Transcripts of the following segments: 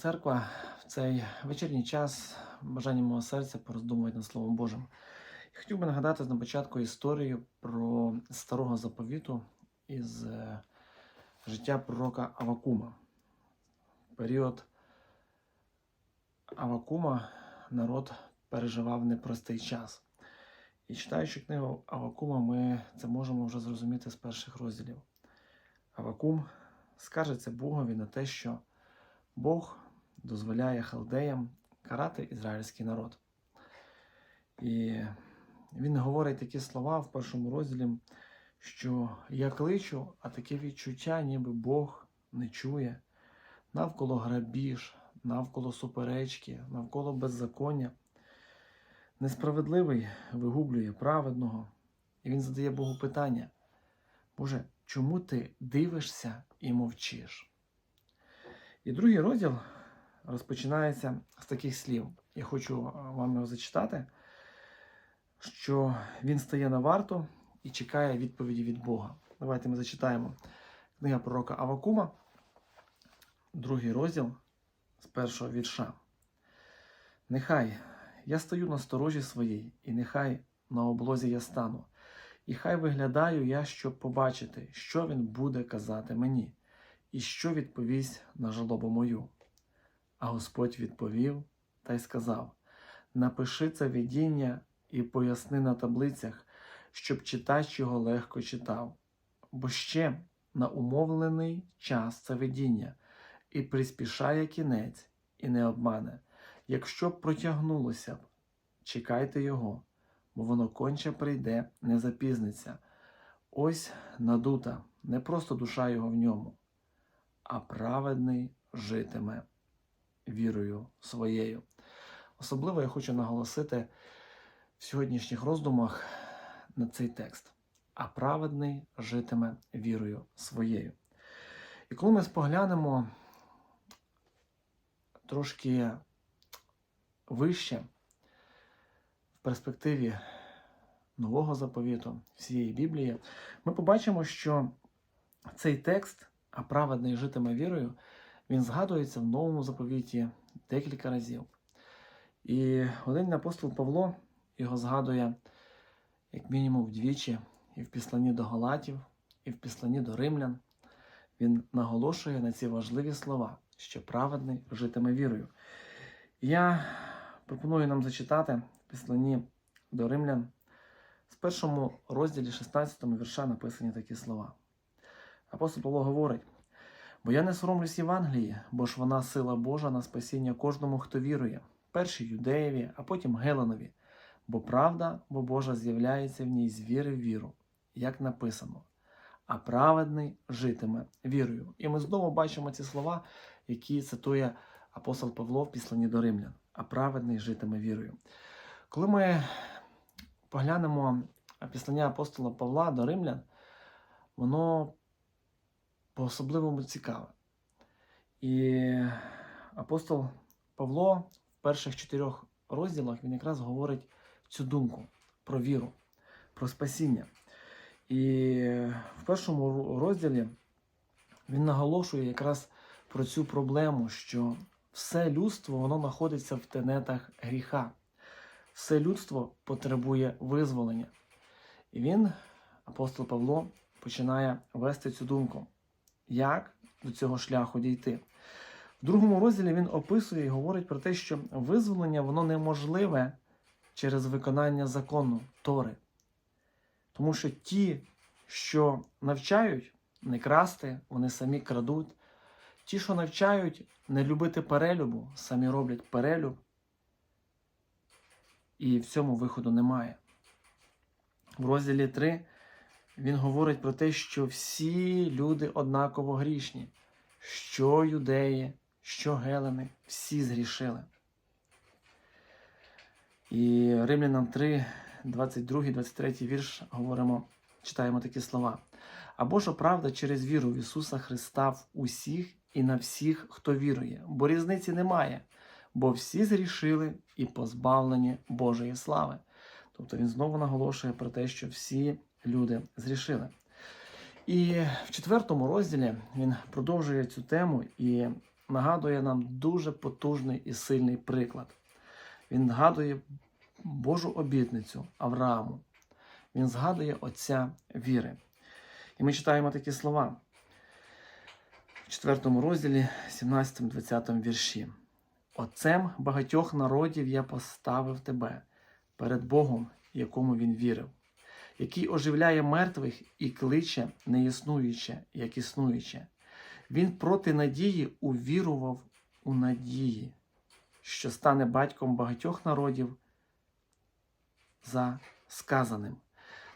церква в цей вечірній час бажання мого серця пороздумувати над Словом Божим. Хотів би нагадати на початку історію про старого заповіту із е, життя пророка Авакума. Період Авакума народ переживав непростий час. І читаючи книгу Авакума, ми це можемо вже зрозуміти з перших розділів. Авакум скаржиться Богові на те, що Бог дозволяє халдеям карати ізраїльський народ. І він говорить такі слова в першому розділі, що я кличу, а таке відчуття, ніби Бог не чує. Навколо грабіж, навколо суперечки, навколо беззаконня. Несправедливий вигублює праведного. І він задає Богу питання: Боже, чому ти дивишся і мовчиш? І другий розділ розпочинається з таких слів. Я хочу вам його зачитати, що він стає на варту і чекає відповіді від Бога. Давайте ми зачитаємо книга пророка Авакума, другий розділ з першого вірша. Нехай я стою на сторожі своїй, і нехай на облозі я стану, і хай виглядаю я, щоб побачити, що він буде казати мені, і що відповість на жалобу мою. А Господь відповів та й сказав: Напиши це видіння і поясни на таблицях, щоб читач його легко читав, бо ще на умовлений час це видіння, і приспішає кінець, і не обмане. Якщо б протягнулося б, чекайте його, бо воно конче прийде, не запізниться. Ось надута, не просто душа його в ньому, а праведний житиме вірою своєю. Особливо я хочу наголосити в сьогоднішніх роздумах на цей текст. А праведний житиме вірою своєю. І коли ми споглянемо трошки вище в перспективі нового заповіту всієї Біблії, ми побачимо, що цей текст, а праведний житиме вірою, він згадується в новому заповіті декілька разів. І один апостол Павло його згадує як мінімум вдвічі, і в післанні до Галатів, і в післанні до римлян. Він наголошує на ці важливі слова, що праведний житиме вірою. Я пропоную нам зачитати в післанні до римлян з першому розділі 16 вірша написані такі слова. Апостол Павло говорить: бо я не соромлюсь Євангелії, бо ж вона сила Божа на спасіння кожному, хто вірує, перший юдеєві, а потім Геланові. Бо правда, бо Божа з'являється в ній з віри в віру, як написано, а праведний житиме вірою. І ми знову бачимо ці слова, які цитує апостол Павло в післанні до римлян, а праведний житиме вірою. Коли ми поглянемо післання апостола Павла до римлян, воно по-особливому цікаве. І апостол Павло в перших чотирьох розділах він якраз говорить цю думку про віру, про спасіння. І в першому розділі він наголошує якраз про цю проблему, що все людство воно знаходиться в тенетах гріха. Все людство потребує визволення. І він, апостол Павло, починає вести цю думку, як до цього шляху дійти. В другому розділі він описує і говорить про те, що визволення воно неможливе через виконання закону Тори. Тому що ті, що навчають не красти, вони самі крадуть. Ті, що навчають не любити перелюбу, самі роблять перелюб. І в цьому виходу немає. В розділі 3 він говорить про те, що всі люди однаково грішні, що юдеї, що гелени, всі згрішили. І Римлянам 3, 22, 23 вірш говоримо, читаємо такі слова. Або ж правда через віру в Ісуса Христа в усіх і на всіх, хто вірує, бо різниці немає, бо всі зрішили і позбавлені Божої слави. Тобто він знову наголошує про те, що всі люди зрішили. І в четвертому розділі він продовжує цю тему і нагадує нам дуже потужний і сильний приклад. Він нагадує Божу обітницю Аврааму. Він згадує Отця віри. І ми читаємо такі слова в 4 розділі, 17-20 вірші. Отцем багатьох народів я поставив тебе перед Богом, якому він вірив, який оживляє мертвих і кличе неіснуюче, як існуюче. Він проти надії увірував у надії, що стане батьком багатьох народів за сказаним.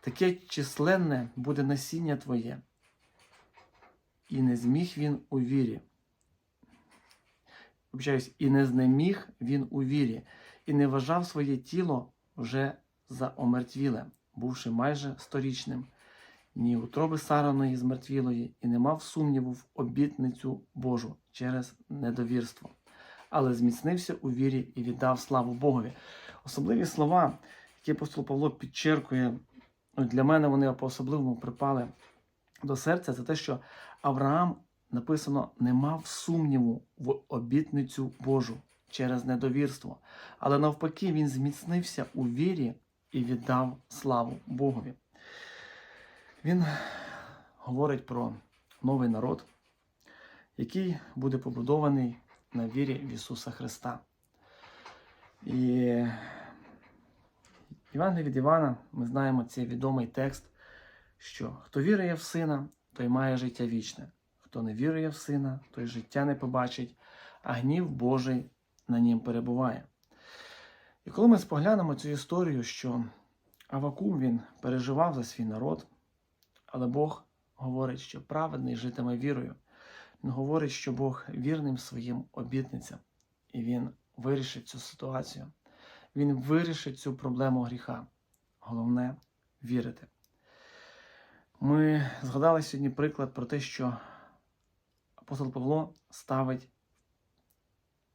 Таке численне буде насіння твоє, і не зміг він у вірі. Вибачаюсь, і не знеміг він у вірі, і не вважав своє тіло вже за омертвіле, бувши майже сторічним, ні утроби Сараної змертвілої, і не мав сумніву в обітницю Божу через недовірство, але зміцнився у вірі і віддав славу Богові. Особливі слова, які апостол Павло підчеркує, для мене вони по-особливому припали до серця, це те, що Авраам написано не мав сумніву в обітницю Божу через недовірство, але навпаки, він зміцнився у вірі і віддав славу Богові. Він говорить про новий народ, який буде побудований на вірі в Ісуса Христа. І Євангелії від Івана ми знаємо цей відомий текст, що хто вірує в Сина, той має життя вічне. Хто не вірує в Сина, той життя не побачить, а гнів Божий на нім перебуває. І коли ми споглянемо цю історію, що Авакум він переживав за свій народ, але Бог говорить, що праведний житиме вірою. Він говорить, що Бог вірним своїм обітницям, і Він вирішить цю ситуацію. Він вирішить цю проблему гріха. Головне вірити. Ми згадали сьогодні приклад про те, що апостол Павло ставить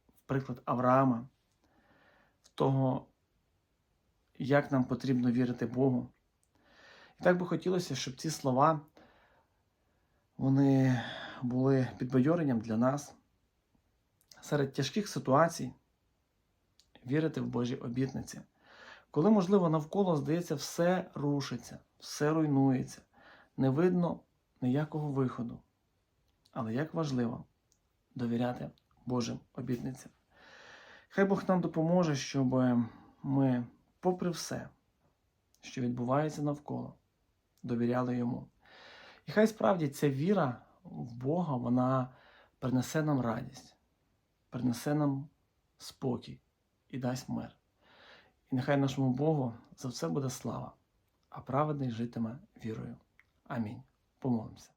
в приклад Авраама, того, як нам потрібно вірити Богу. І так би хотілося, щоб ці слова вони були підбадьоренням для нас серед тяжких ситуацій вірити в Божі обітниці. Коли, можливо, навколо, здається, все рушиться, все руйнується, не видно ніякого виходу. Але як важливо довіряти Божим обітницям. Хай Бог нам допоможе, щоб ми, попри все, що відбувається навколо, довіряли йому. І хай справді ця віра в Бога, вона принесе нам радість, принесе нам спокій і дасть мир. І нехай нашому Богу за все буде слава, а праведний житиме вірою. Амінь. Помолимося.